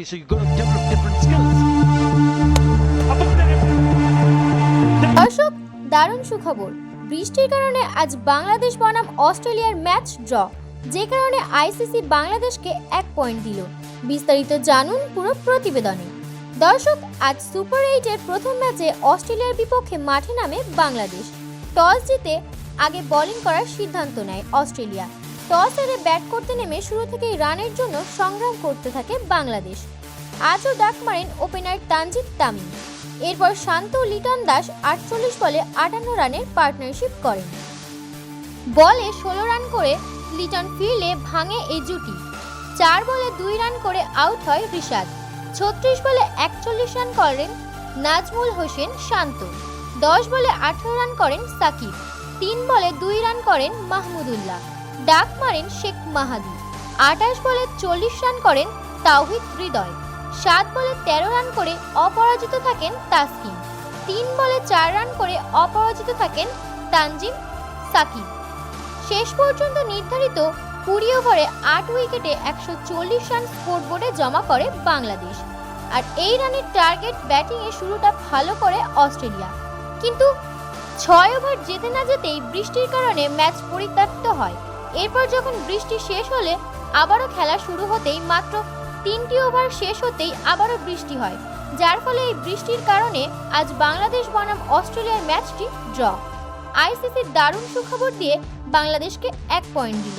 So you've got to different skills. দর্শক দারুণ সুখবর। বৃষ্টির কারণে আজ বাংলাদেশ বনাম অস্ট্রেলিয়ার ম্যাচ ড্র, যে কারণে আইসিসি বাংলাদেশকে এক পয়েন্ট দিল। বিস্তারিত জানুন পুরো প্রতিবেদনে। দর্শক, আজ সুপার এইটের প্রথম ম্যাচে অস্ট্রেলিয়ার বিপক্ষে মাঠে নামে বাংলাদেশ। টস জিতে আগে বোলিং করার সিদ্ধান্ত নেয় অস্ট্রেলিয়া। টস হেরে ব্যাট করতে নেমে শুরু থেকেই রানের জন্য সংগ্রাম করতে থাকে বাংলাদেশ। আজও ডাক মারেন ওপেনার তানজিদ তামিম। এরপর শান্ত লিটন দাস আটচল্লিশ বলে আটান্ন রানের পার্টনারশিপ করেন। বলে ষোলো রান করে লিটন ফিরলে ভাঙে এই জুটি। চার বলে দুই রান করে আউট হয় রিশাদ। ছত্রিশ বলে একচল্লিশ রান করেন নাজমুল হোসেন শান্ত। দশ বলে আঠারো রান করেন সাকিব। তিন বলে দুই রান করেন মাহমুদুল্লাহ। ডাক মারেন শেখ মাহাদি। আঠাশ বলে চল্লিশ রান করেন তাওহিদ হৃদয়। সাত বলে তেরো রান করে অপরাজিত থাকেন তাসকিন। তিন বলে চার রান করে অপরাজিত থাকেন তানজিম সাকিব। শেষ পর্যন্ত নির্ধারিত কুড়ি ওভারে আট উইকেটে একশো চল্লিশ রান স্কোরবোর্ডে জমা করে বাংলাদেশ। আর এই রানের টার্গেট ব্যাটিংয়ে শুরুটা ভালো করে অস্ট্রেলিয়া। কিন্তু ছয় ওভার যেতে না যেতেই বৃষ্টির কারণে ম্যাচ পরিত্যক্ত হয়। এরপর যখন বৃষ্টি শেষ হলে আবারও খেলা শুরু হতেই মাত্র তিনটি ওভার শেষ হতেই আবারও বৃষ্টি হয়, যার ফলে এই বৃষ্টির কারণে আজ বাংলাদেশ বনাম অস্ট্রেলিয়ার ম্যাচটি ড্র। আইসিসির দারুণ সুখবর দিয়ে বাংলাদেশকে এক পয়েন্ট দিল।